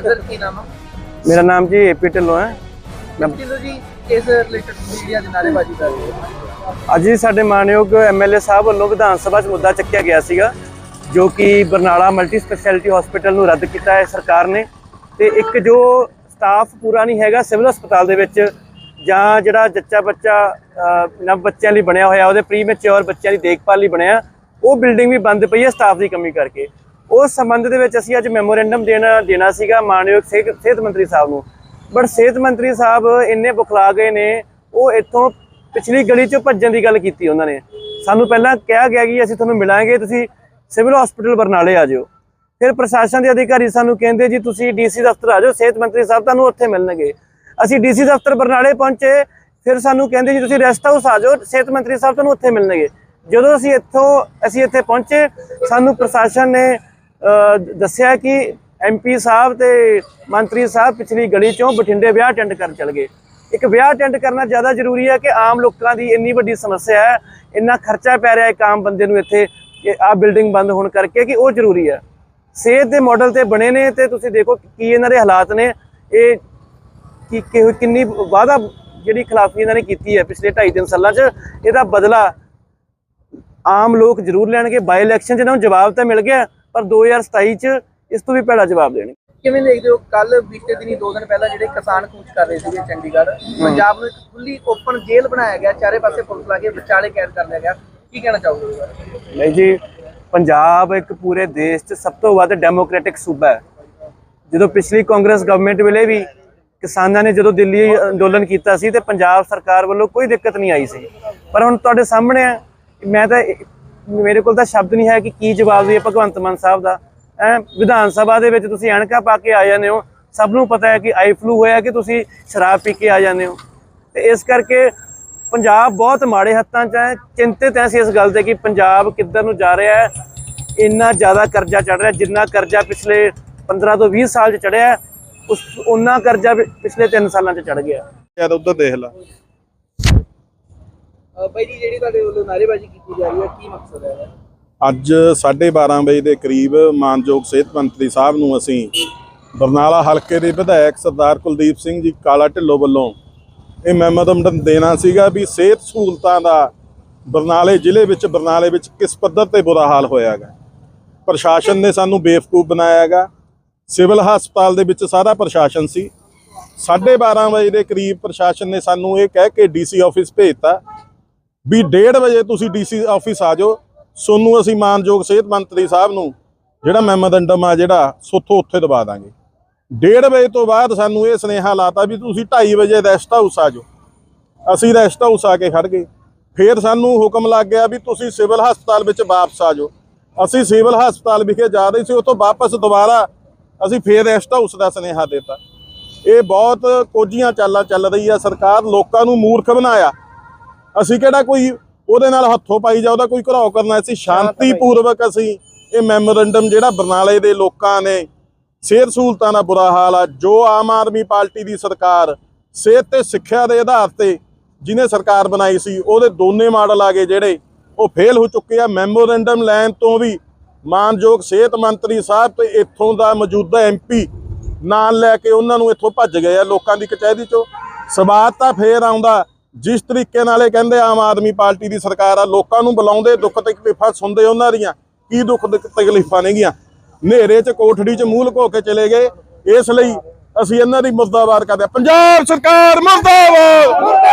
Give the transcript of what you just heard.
Sir ਕੀ ਨਾਮ ਹੈ ਮੇਰਾ ਨਾਮ ਜੀ ਏਪੀ ਢਿੱਲੋਂ ਹੈ। ਮੈਂ ਕਿਲੋ ਜੀ ਇਸ ਰਿਲੇਟਡ ਮੀਡੀਆ ਦੇ ਨਾਰੇਬਾਜ਼ੀ ਕਰ ਰਹੇ ਹੋ। ਅੱਜ ਸਾਡੇ ਮਾਨਯੋਗ ਐਮਐਲਏ ਸਾਹਿਬ ਵੱਲੋਂ ਵਿਧਾਨ ਸਭਾ 'ਚ ਮੁੱਦਾ ਚੱਕਿਆ ਗਿਆ ਸੀਗਾ ਜੋ ਕਿ ਬਰਨਾਲਾ ਮਲਟੀ ਸਪੈਸ਼ਲਿਟੀ ਹਸਪੀਟਲ ਨੂੰ ਰੱਦ ਕੀਤਾ ਹੈ ਸਰਕਾਰ ਨੇ। ਤੇ ਇੱਕ ਜੋ ਸਟਾਫ ਪੂਰਾ ਨਹੀਂ ਹੈਗਾ ਸਿਵਲ ਹਸਪਤਾਲ ਦੇ ਵਿੱਚ ਜਾਂ ਜਿਹੜਾ ਜੱਚਾ ਬੱਚਾ ਨਵ ਬੱਚਿਆਂ ਲਈ ਬਣਿਆ ਹੋਇਆ ਉਹਦੇ ਪ੍ਰੀਮੈਚੁਰ ਬੱਚਿਆਂ ਦੀ ਦੇਖਭਾਲ ਲਈ ਬਣਿਆ ਉਹ ਬਿਲਡਿੰਗ ਵੀ ਬੰਦ ਪਈ ਹੈ ਸਟਾਫ ਦੀ ਕਮੀ ਕਰਕੇ। ਉਸ ਸੰਬੰਧ ਦੇ ਵਿੱਚ ਅਸੀਂ ਅੱਜ ਮੈਮੋਰੈਂਡਮ ਦੇਣਾ ਦੇਣਾ ਸੀਗਾ ਮਾਨਯੋਗ ਸਿਹਤ ਸਿਹਤ ਮੰਤਰੀ ਸਾਹਿਬ ਨੂੰ। ਬਟ ਸਿਹਤ ਮੰਤਰੀ ਸਾਹਿਬ ਇੰਨੇ ਬੁਖਲਾ ਗਏ ਨੇ, ਉਹ ਇੱਥੋਂ ਪਿਛਲੀ ਗਲੀ ਚੋਂ ਭੱਜਣ ਦੀ ਗੱਲ ਕੀਤੀ ਉਹਨਾਂ ਨੇ। ਸਾਨੂੰ ਪਹਿਲਾਂ ਕਿਹਾ ਗਿਆ ਕਿ ਅਸੀਂ ਤੁਹਾਨੂੰ ਮਿਲਾਂਗੇ, ਤੁਸੀਂ ਸਿਵਲ ਹਸਪੀਟਲ ਬਰਨਾਲੇ ਆ ਜਾਓ। ਫਿਰ ਪ੍ਰਸ਼ਾਸਨ ਦੇ ਅਧਿਕਾਰੀ ਸਾਨੂੰ ਕਹਿੰਦੇ, ਜੀ, ਤੁਸੀਂ ਡੀਸੀ ਦਫ਼ਤਰ ਆ ਜਾਓ, ਸਿਹਤ ਮੰਤਰੀ ਸਾਹਿਬ ਤੁਹਾਨੂੰ ਉੱਥੇ ਮਿਲਣਗੇ। ਅਸੀਂ ਡੀਸੀ ਦਫ਼ਤਰ ਬਰਨਾਲੇ ਪਹੁੰਚੇ, ਫਿਰ ਸਾਨੂੰ ਕਹਿੰਦੇ, ਜੀ, ਤੁਸੀਂ ਰੈਸਟ ਹਾਊਸ ਆ ਜਾਓ, ਸਿਹਤ ਮੰਤਰੀ ਸਾਹਿਬ ਤੁਹਾਨੂੰ ਉੱਥੇ ਮਿਲਣਗੇ। ਜਦੋਂ ਅਸੀਂ ਇੱਥੋਂ ਅਸੀਂ ਇੱਥੇ ਪਹੁੰਚੇ, ਸਾਨੂੰ ਪ੍ਰਸ਼ਾਸਨ ਨੇ ਦੱਸਿਆ ਕਿ ਐਮਪੀ ਸਾਹਿਬ ਤੇ ਮੰਤਰੀ ਸਾਹਿਬ ਪਿਛਲੀ ਗਲੀ ਚੋਂ ਬਠਿੰਡੇ ਵਿਆਹ ਅਟੈਂਡ ਕਰਨ ਚਲ ਗਏ। ਇੱਕ ਵਿਆਹ ਅਟੈਂਡ ਕਰਨਾ ਜ਼ਿਆਦਾ ਜ਼ਰੂਰੀ ਹੈ ਕਿ ਆਮ ਲੋਕਾਂ ਦੀ ਇੰਨੀ ਵੱਡੀ ਸਮੱਸਿਆ ਹੈ, ਇੰਨਾ ਖਰਚਾ ਪੈ ਰਿਹਾ ਇੱਕ ਆਮ ਬੰਦੇ ਨੂੰ ਇੱਥੇ ਕਿ ਆਹ ਬਿਲਡਿੰਗ ਬੰਦ ਹੋਣ ਕਰਕੇ ਕਿ ਉਹ ਜ਼ਰੂਰੀ ਹੈ। ਸਿਹਤ ਦੇ ਮਾਡਲ ਤੇ ਬਣੇ ਨੇ ਤੇ ਤੁਸੀਂ ਦੇਖੋ ਕੀ ਇਹਨਾਂ ਦੇ ਹਾਲਾਤ ਨੇ। ਇਹ ਕਿ ਕਿੰਨੀ ਵਾਅਦਾ ਜਿਹੜੀ ਖਿਲਾਫੀ ਇਹਨਾਂ ਨੇ ਕੀਤੀ ਹੈ ਪਿਛਲੇ 2.5 3 ਸਾਲਾਂ 'ਚ, ਇਹਦਾ ਬਦਲਾ ਆਮ ਲੋਕ ਜ਼ਰੂਰ ਲੈਣਗੇ। ਬਾਈ ਇਲੈਕਸ਼ਨ 'ਚ ਇਹਨਾਂ ਨੂੰ ਜਵਾਬ ਤਾਂ ਮਿਲ ਗਿਆ। ਪਰ 2027 'ਚ ਇਸ ਤੋਂ ਵੀ ਭੈੜਾ ਜਵਾਬ ਦੇਣਗੇ। ਕਿਵੇਂ ਦੇਖਦੇ ਹੋ? ਕੱਲ ਬੀਤੇ ਦਿਨੀ ਦੋ ਦਿਨ ਪਹਿਲਾਂ ਜਿਹੜੇ ਕਿਸਾਨ ਕੂਚ ਕਰ ਰਹੇ ਸੀਗੇ ਚੰਡੀਗੜ੍ਹ ਪੰਜਾਬ ਨੂੰ ਇੱਕ ਖੁੱਲੀ ਓਪਨ ਜੇਲ੍ਹ ਬਣਾਇਆ ਗਿਆ ਚਾਰੇ ਪਾਸੇ ਪੁਲਿਸ ਲਾ ਕੇ ਵਿਚਾਲੇ ਕੈਦ ਕਰ ਲਿਆ ਗਿਆ। ਕੀ ਕਹਿਣਾ ਚਾਹੋਗੇ? ਨਹੀਂ ਜੀ ਪੰਜਾਬ ਇੱਕ ਪੂਰੇ ਦੇਸ਼ 'ਚ ਸਭ ਤੋਂ ਵੱਧ ਡੈਮੋਕ੍ਰੈਟਿਕ ਸੂਬਾ ਹੈ। ਜਦੋਂ ਪਿਛਲੀ ਕਾਂਗਰਸ ਗਵਰਨਮੈਂਟ ਵੇਲੇ ਵੀ ਕਿਸਾਨਾਂ ਨੇ ਜਦੋਂ ਦਿੱਲੀ ਅੰਦੋਲਨ ਕੀਤਾ ਸੀ ਤੇ ਪੰਜਾਬ ਸਰਕਾਰ ਵੱਲੋਂ ਕੋਈ ਦਿੱਕਤ ਨਹੀਂ ਆਈ ਸੀ। ਪਰ ਹੁਣ ਤੁਹਾਡੇ ਸਾਹਮਣੇ ਮੈਂ ਤਾਂ ਮੇਰੇ ਕੋਲ ਤਾਂ ਸ਼ਬਦ ਨਹੀਂ ਹੈ ਕਿ ਕੀ ਜਵਾਬ ਦਈਏ ਭਗਵੰਤ ਮਾਨ ਸਾਹਿਬ ਦਾ। ਐ ਵਿਧਾਨ ਸਭਾ ਦੇ ਵਿੱਚ ਤੁਸੀਂ ਐਨਕਾਂ ਪਾ ਕੇ ਆ ਜਾਂਦੇ ਹੋ। ਸਭ ਨੂੰ ਪਤਾ ਹੈ ਕਿ ਆਈ ਫਲੂ ਹੋਇਆ ਕਿ ਤੁਸੀਂ ਸ਼ਰਾਬ ਪੀ ਕੇ ਆ ਜਾਂਦੇ ਹੋ। ਤੇ ਇਸ ਕਰਕੇ ਪੰਜਾਬ ਬਹੁਤ ਮਾੜੇ ਹੱਥਾਂ 'ਚ ਹੈ। ਚਿੰਤਿਤ ਐ ਅਸੀਂ ਇਸ ਗੱਲ ਤੇ ਕਿ ਪੰਜਾਬ ਕਿੱਧਰ ਨੂੰ ਜਾ ਰਿਹਾ ਹੈ। ਇੰਨਾ ਜ਼ਿਆਦਾ ਕਰਜ਼ਾ ਚੜ ਰਿਹਾ, ਜਿੰਨਾ ਕਰਜ਼ਾ ਪਿਛਲੇ 15 ਤੋਂ 20 ਸਾਲ 'ਚ ਚੜਿਆ ਉਸ ਉਹਨਾਂ ਕਰਜ਼ਾ ਪਿ- ਪਿਛਲੇ 3 ਸਾਲਾਂ 'ਚ ਚੜ ਗਿਆ। ਯਾਰ ਉਧਰ ਦੇਖ ਲਾ। ਬਾਈ ਜੀ, ਜਿਹੜੀ ਤੁਹਾਡੇ ਵੱਲੋਂ ਨਾਰੇਬਾਜ਼ੀ ਕੀਤੀ ਜਾ ਰਹੀ ਹੈ, ਕੀ ਮਕਸਦ ਹੈ? ਅੱਜ 12:30 ਵਜੇ ਦੇ ਕਰੀਬ ਮਾਨਯੋਗ ਸਿਹਤ ਮੰਤਰੀ ਸਾਹਿਬ ਨੂੰ ਅਸੀਂ ਬਰਨਾਲਾ ਹਲਕੇ ਦੇ ਵਿਧਾਇਕ ਸਰਦਾਰ ਕੁਲਦੀਪ ਸਿੰਘ ਜੀ ਕਾਲਾ ਢਿੱਲੋਂ ਵੱਲੋਂ ਇਹ ਮੈਮੋਰੰਡਮ ਦੇਣਾ ਸੀਗਾ ਵੀ ਸਿਹਤ ਸਹੂਲਤਾਂ ਦਾ ਬਰਨਾਲੇ ਜ਼ਿਲ੍ਹੇ ਵਿੱਚ, ਬਰਨਾਲੇ ਵਿੱਚ ਕਿਸ ਪੱਧਰ ਤੇ ਬੁਰਾ ਹਾਲ ਹੋਇਆ ਹੈਗਾ। ਪ੍ਰਸ਼ਾਸਨ ਨੇ ਸਾਨੂੰ ਬੇਵਕੂਫ ਬਣਾਇਆ ਹੈਗਾ। ਸਿਵਲ ਹਸਪਤਾਲ ਦੇ ਵਿੱਚ ਸਾਰਾ ਪ੍ਰਸ਼ਾਸਨ ਸੀ। 12:30 ਵਜੇ ਦੇ ਕਰੀਬ ਪ੍ਰਸ਼ਾਸਨ ਨੇ ਸਾਨੂੰ ਇਹ ਕਹਿ ਕੇ ਡੀਸੀ ਆਫਿਸ ਭੇਜਤਾ ਵੀ 1:30 ਵਜੇ ਤੁਸੀਂ ਡੀਸੀ ਆਫਿਸ ਆ ਜਾਓ। ਸੋਨੂੰ ਅਸੀਂ ਮਾਨਯੋਗ ਸਿਹਤ ਮੰਤਰੀ ਸਾਹਿਬ ਨੂੰ, ਜਿਹੜਾ ਮੈਮੋਰੰਡਮ ਆ, ਜਿਹੜਾ ਸੋਥੋਂ ਉੱਥੇ ਦਵਾ ਦਾਂਗੇ। 1:30 ਵਜੇ ਤੋਂ ਬਾਅਦ ਸਾਨੂੰ ਇਹ ਸੁਨੇਹਾ ਲਾਤਾ ਵੀ ਤੁਸੀਂ 2:30 ਵਜੇ ਰੈਸਟ ਹਾਊਸ ਆ ਜਾਓ। ਅਸੀਂ ਰੈਸਟ ਹਾਊਸ ਆ ਕੇ ਖੜ ਗਏ। ਫਿਰ ਸਾਨੂੰ ਹੁਕਮ ਲੱਗ ਗਿਆ ਵੀ ਤੁਸੀਂ ਸਿਵਲ ਹਸਪਤਾਲ ਵਿੱਚ ਵਾਪਸ ਆ ਜਾਓ। ਅਸੀਂ ਸਿਵਲ ਹਸਪਤਾਲ ਵਿਖੇ ਜਾ ਰਹੇ ਸੀ, ਉੱਥੋਂ ਵਾਪਸ ਦੁਬਾਰਾ ਅਸੀਂ ਫੇਰ ਰੈਸਟ ਹਾਊਸ ਦਾ ਸੁਨੇਹਾ ਦਿੱਤਾ। ਇਹ ਬਹੁਤ ਕੋਝੀਆਂ ਚਾਲਾਂ ਚੱਲ ਰਹੀ ਆ ਸਰਕਾਰ ਲੋਕਾਂ ਨੂੰ ਮੂਰਖ ਬਣਾਇਆ। ਅਸੀਂ ਕਿਹੜਾ ਕੋਈ ਉਹਦੇ ਨਾਲ ਹੱਥੋਂ ਪਾਈ ਜਾ ਉਹਦਾ ਕੋਈ ਘਰਾਓ ਕਰਨਾ ਸੀ ਸ਼ਾਂਤੀਪੂਰਵਕ ਅਸੀਂ ਇਹ ਮੈਮੋਰੰਡਮ ਜਿਹੜਾ ਬਰਨਾਲੇ ਦੇ ਲੋਕਾਂ ਨੇ ਸਿਹਤ ਸਹੂਲਤਾਂ ਦਾ ਬੁਰਾ ਹਾਲ ਆ ਜੋ ਆਮ ਆਦਮੀ ਪਾਰਟੀ ਦੀ ਸਰਕਾਰ ਸਿਹਤ ਤੇ ਸਿੱਖਿਆ ਦੇ ਆਧਾਰ ਤੇ ਜਿਹਨੇ ਸਰਕਾਰ ਬਣਾਈ ਸੀ ਉਹਦੇ ਦੋਨੇ ਮਾਡਲ ਆ ਗਏ ਜਿਹੜੇ ਉਹ ਫੇਲ ਹੋ ਚੁੱਕੇ ਆ। ਮੈਮੋਰੰਡਮ ਲੈਣ ਤੋਂ ਵੀ ਮਾਨਯੋਗ ਸਿਹਤ ਮੰਤਰੀ ਸਾਹਿਬ ਤੇ ਇੱਥੋਂ ਦਾ ਮੌਜੂਦਾ ਐਮਪੀ ਨਾਲ ਲੈ ਕੇ ਉਹਨਾਂ ਨੂੰ ਇੱਥੋਂ ਭੱਜ ਗਏ ਆ ਲੋਕਾਂ ਦੀ ਕਚਹਿਰੀ ਚੋਂ। ਸਵਾਦ ਤਾਂ ਫੇਰ ਆਉਂਦਾ ਜਿਸ ਤਰੀਕੇ ਨਾਲ ਇਹ ਕਹਿੰਦੇ ਆਮ ਆਦਮੀ ਪਾਰਟੀ ਦੀ ਸਰਕਾਰ ਆ, ਲੋਕਾਂ ਨੂੰ ਬੁਲਾਉਂਦੇ, ਦੁੱਖ ਤਕਲੀਫਾਂ ਸੁਣਦੇ ਉਹਨਾਂ ਦੀਆਂ, ਕੀ ਦੁੱਖ ਤਕਲੀਫਾਂ ਨੇਗੀਆਂ ਹਨੇਰੇ 'ਚ, ਕੋਠੜੀ 'ਚ ਮੂਲ ਘੋ ਕੇ ਚਲੇ ਗਏ, ਇਸ ਲਈ ਅਸੀਂ ਇਹਨਾਂ ਦੀ ਮੁਰਦਾਬਾਦ ਕਰਦੇ ਹਾਂ। ਪੰਜਾਬ ਸਰਕਾਰ ਮੁਰਦਾਬਾਦ